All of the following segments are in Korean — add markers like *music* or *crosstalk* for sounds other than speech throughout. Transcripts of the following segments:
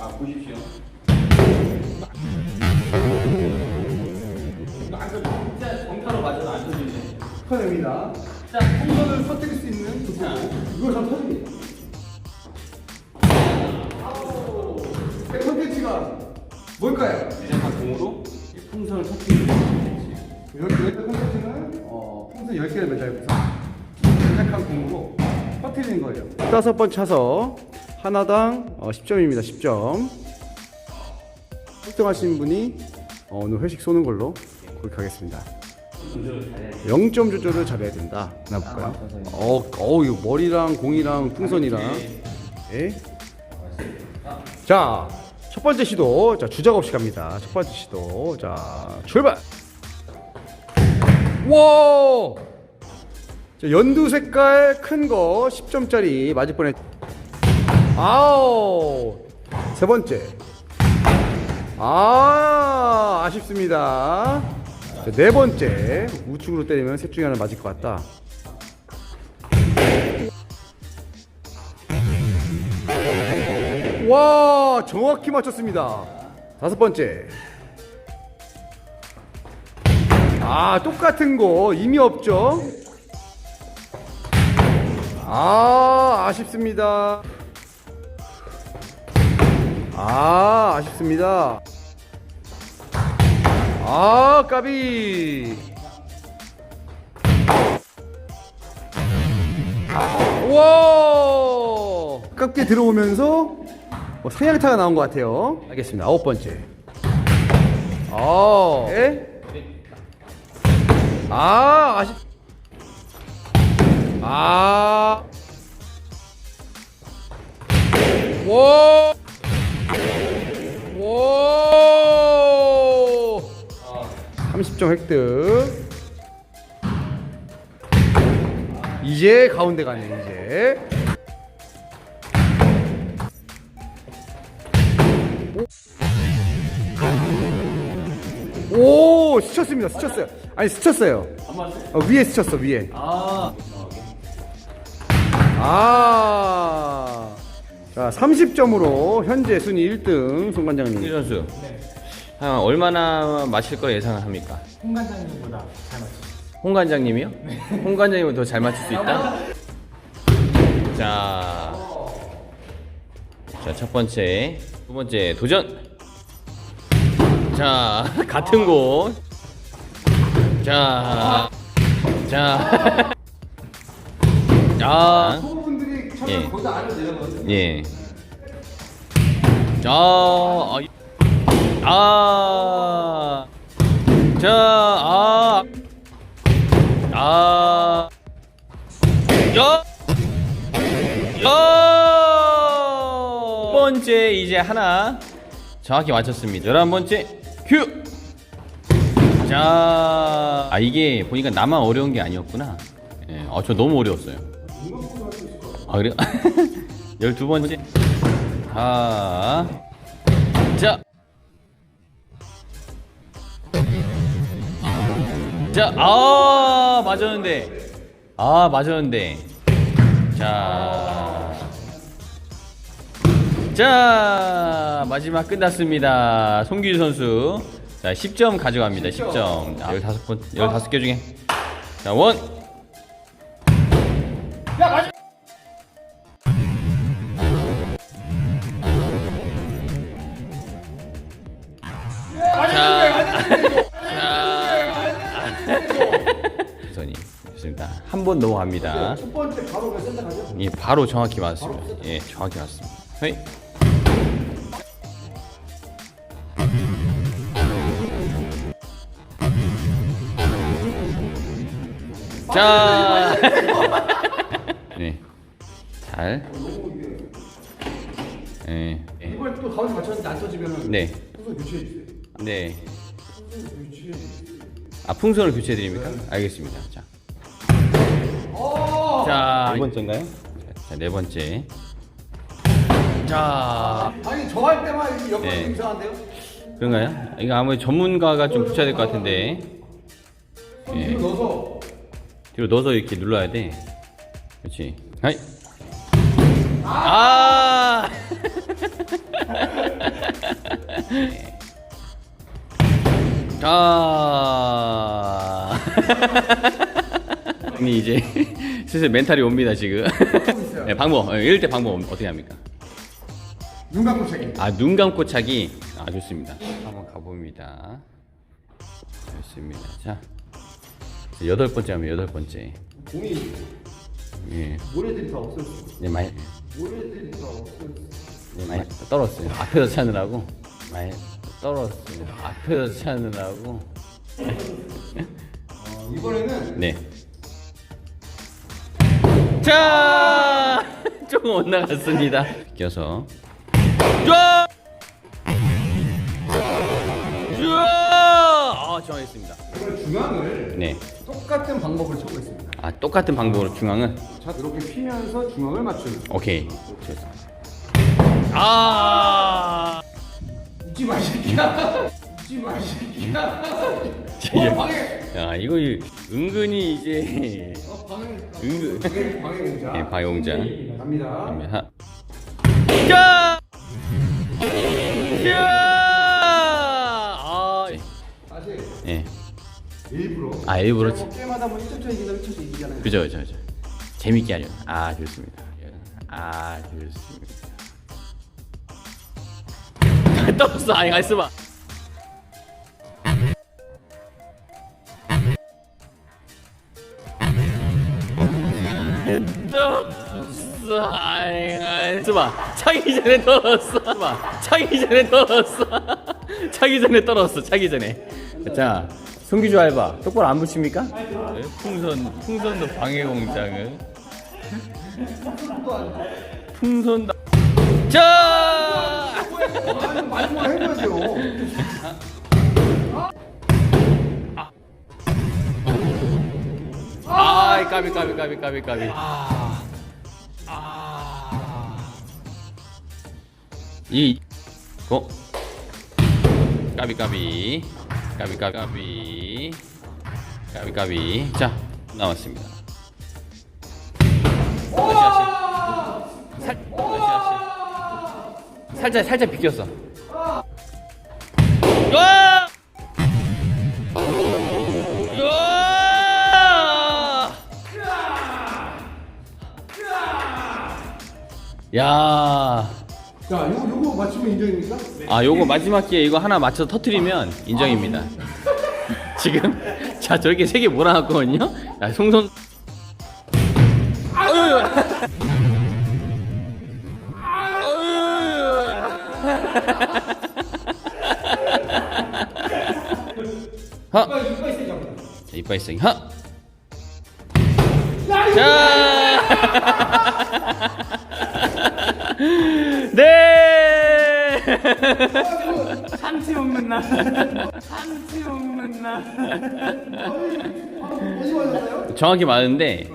아 보십시오. 아, 그 진짜 정타로 맞아도 안 터지네. 축하드립니다. 자, 풍선을 터뜨릴 수 있는 그 자. 부분. 이걸 다 터집니다. 제 컨텐츠가 뭘까요? 내장판 공으로 이 풍선을 터뜨리는. 여기 여기 컨텐츠는 어, 풍선 10개를 매달고서 약한 공으로 터뜨리는 거예요. 다섯 번 차서 하나당 어, 10점입니다. 10점. 1등하신 분이 어, 오늘 회식 쏘는 걸로 그렇게 하겠습니다. 조절을 잘해야 돼. 0점 조절을 잘해야 된다. 하나 볼까요? 어, 어, 이거 머리랑 공이랑 풍선이랑. 예. 자, 첫 번째 시도. 자, 주작 없이 갑니다. 첫 번째 시도. 자, 출발. 와! 자, 연두 색깔 큰 거 10점짜리 맞을 뻔했. 아우. 세 번째. 아, 아쉽습니다. 자, 네 번째. 우측으로 때리면 셋 중에 하나 맞을 것 같다. 와, 정확히 맞췄습니다. 다섯 번째. 아, 똑같은 거 의미 없죠? 아, 아쉽습니다. 아, 아쉽습니다. 아, 까비. 와! 가깝게 들어오면서 뭐 상향타가 나온 것 같아요. 알겠습니다. 아홉 번째. 아, 예? 아, 아쉽. 아. 와. 와. 30점 획득. 이제 가운데 가네, 이제. 오, 오, 스쳤습니다. 스쳤어요. 아니, 스쳤어요. 어, 위에 스쳤어, 위에. 아. 아. 자, 30점으로 현재 순위 1등 송이 관장님. 선수. 한 얼마나 마실 걸 예상합니까? 홍관장님보다 잘 맞죠. 홍 관장님이요? 홍 관장님은 더 잘 맞출 수 있다? 자, 자, 첫 번째, 두 번째 도전. 자, *laughs* 같은 곳. 자, 자, *laughs* 아, 분들이 예. 거기서 아래로 내려가거든요. 예. 자, 아, 이- 아, 자, 아, 아, 야, 야. 두 번째 이제 하나 정확히 맞췄습니다. 열한 번째 큐. 자, 아 이게 보니까 나만 어려운 게 아니었구나. 예, 아, 저 너무 어려웠어요. 아 그래요? *laughs* 열두 번째. 아, 자, 자, 아 맞았는데, 아 맞았는데, 자, 자 마지막 끝났습니다. 송규 선수, 자 10점 가져갑니다. 10점. 아, 15번, 15개 중에, 자 원. 선이 번 넘어갑니다. 첫 번째 바로 그 선택하죠. 예, 바로 정확히 맞았습니다. 예, 정확히 맞습니다. 헤이. 자, *laughs* 네, 잘, 네, 네, 이번에 또 가운데 맞췄는데 안 터지면은 네, 풍선 교체해 주세요. 네. 풍선 교체해 주세요. 아 풍선을 교체해 드립니까? 알겠습니다. 자, 어! 자, 네 번째인가요? 자, 네 번째. 자, 아니 저 할 때만 이렇게 옆으로 네. 이상한데요? 그런가요? 이거 아무래도 전문가가 좀 붙여야 될 것 같은데 예. 뒤로 넣어서 뒤로 넣어서 이렇게 눌러야 돼. 그렇지. 하이. 아! 네. *laughs* 자. 형님 *laughs* 이제 슬슬 멘탈이 옵니다 지금. *laughs* 네, 방법. 네, 이럴 때 방법 어떻게 합니까? 눈 감고 차기. 아 눈 감고 차기. 아 좋습니다. 한번 가봅니다. 좋습니다. 자 여덟 번째 하면 여덟 번째. 공이 예. 모래들이 다 없어졌어. 네, 많이 모래들이 다 없어졌어. 네, 많이 떨었어요. 앞에서 차느라고 많이 떨었어요. 앞에서 차느라고. 어, 이번에는 네. 자, *laughs* 조금 못 나갔습니다. 비껴서. 쫙! 쫙! 아, 정했습니다. 중앙을 네. 똑같은 방법으로 쳐고 있습니다. 아, 똑같은 방법으로 중앙은 자 이렇게 피면서 중앙을 맞추는. 오케이. 좋습니다. 아! 웃지 마, 이 새끼야. *laughs* 웃지 마, 이 새끼야. 제- 어. 야, 이거 은근히 이제 어. 은근. 네, 바용장. 갑니다. 하. 야! 야! 아, 사실 예. 일부러. 아, 일부러 뭐 게임하다 보면 1점차 이기다 1점차 이기잖아요. 그죠, 그죠, 그죠. 재밌게 하려. 아, 좋습니다. 아, 좋습니다. *laughs* 떴어. 아니, 가있어 봐. 봐. 차기 전에 떨었어. 봐. 차기 전에 떨었어. *laughs* 차기 전에 떨었어. 차기 전에. 자, 송기주 알바. 똑바로 안 붙입니까? 네, 풍선, 풍선도 방해 공장을. 풍선도. 자! 많이 뭐 해줘야죠. *laughs* 까비, 까비, 까비, 까비, 까비. 아. 이, 고. 까비, 까비. 까비, 까비, 까비. 까비, 까비. 자, 나왔습니다. 다시, 다시. 살, 다시, 다시. 살짝, 살짝 비꼈어. 와! 야, 자, 요거 요거 맞추면 인정입니까? 아 요거 마지막 기회 이거 하나 맞춰 터트리면 인정입니다. *laughs* 지금 자 저렇게 세 개 몰아놨거든요. 야 송선. 아유. 하. 자, 이빨 쓰기 하. 자. *laughs* 네. 참치 먹는 날. 참치 먹는 날. 어디? 정확히 맞는데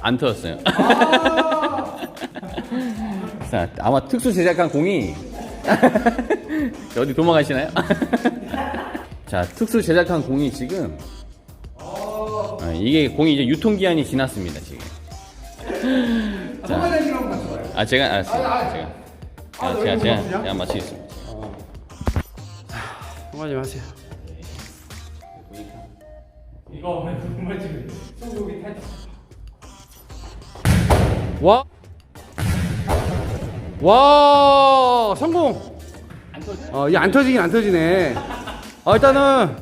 안 터졌어요. 자, 아마 특수 제작한 공이 *laughs* 어디 도망가시나요? *laughs* 자, 특수 제작한 공이 지금 어, 이게 공이 이제 유통 기한이 지났습니다 지금. 아 제가 알았어요. 제가 아, 아, 너 제가 이거 제가 맞추냐? 제가 맞추겠습니다. 한번 좀 하세요. 이거 오늘 정말 지금 소고기 탈. 와. 와, 성공. 어, 이게 안 터지긴 안 터지네. 아, 일단은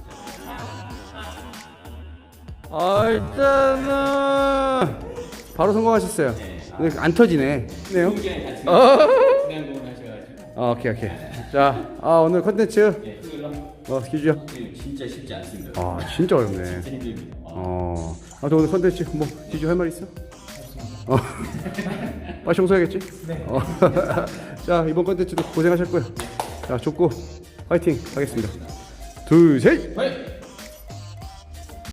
아, 일단은 바로 성공하셨어요. 근데 안 터지네. 네요. 어. 어, 오케이, 오케이. 자, 아, 오늘 컨텐츠 어, 기주요. 진짜 쉽지 않습니다. 아, 진짜 어렵네. 어. 아, 저 오늘 컨텐츠 뭐 기주 할 말 있어? 어. *laughs* 빨리 청소해야겠지? 네. 어. *laughs* 자, 이번 컨텐츠도 고생하셨고요. 자, 좋고 화이팅 하겠습니다. 둘, 셋. 네.